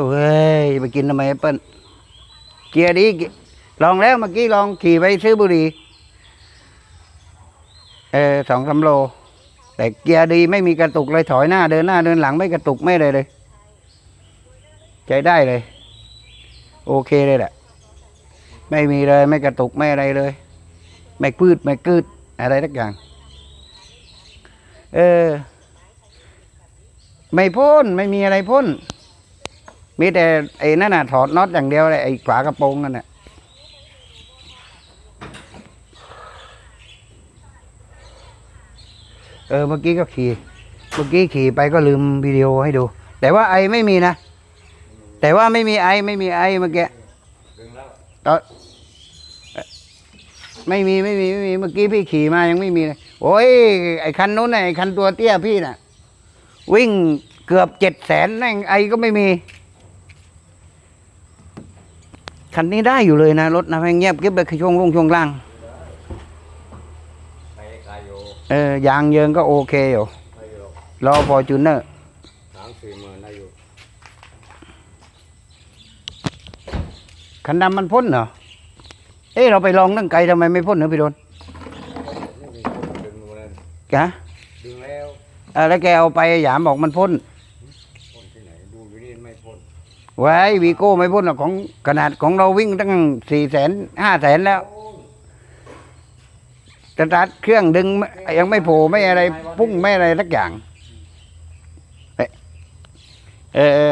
อ้ยไปกินทำไมแอปเปิ้ลเกียร์ดีลองแล้วเมื่อกี้ลองขี่ไปซื้อบุหรี่เออสองสามโล แต่เกียร์ดีไม่มีกระตุกเลยถอยหน้าเดินหน้าเดินหลังไม่กระตุกไม่เลยเลย ใจได้เลย โอเคเลยแหละ ไม่มีเลยไม่กระตุกไม่อะไรเลย ไม่พืดไม่กืดอะไรทักอย่าง เออ ไม่พ่นไม่มีอะไรพ่น มีแต่ไอ้นั่นน่ะถอดน็อตอย่างเดียวเลยไอ้ฝากระโปรงนั่นน่ะเออเมื่อกี้ก็ขี่ เมื่อกี้ขี่ไปก็ลืมวิดีโอให้ดู แต่ว่าไอไม่มีนะ แต่ว่าไม่มีไอไม่มีไอเมื่อกี้ตอนเอ่อไม่มีไม่มีไม่มีเมื่อกี้พี่ขี่มายังไม่มีเลยโอ้ยไอคันนู้นไอคันตัวเตี้ยพี่น่ะ วิ่งเกือบเจ็ดแสนแม่งไอก็ไม่มี คันนี้ได้อยู่เลยนะ รถนะแม่งเงียบเก็บเลยคือช่วงลงช่วงล่างไปไกลอยู่เออยางเยิงก็โอเคอยู่ไปอยู่รอฟอร์จูเนอร์สามสี่หมื่นได้อยู่คันดำมันพ่นเหรอเอ้เราไปลองตั้งไกลทำไมไม่พ่นเหรอพี่โดนนี่มีคนดึงมาเลยกะดึงแล้วเออแล้วแกเอาไปหยามบอกมันพ่นพ่นที่ไหนดูวินี่ไม่พ่น ไว้วีโก้ไม่พ้นหรอกของขนาดของเราวิ่งตั้งสี่แสนห้าแสนแล้วสตาร์ทเครื่องดึงยังไม่โผล่ไม่อะไร พุ่งไม่อะไรสักอย่าง เออ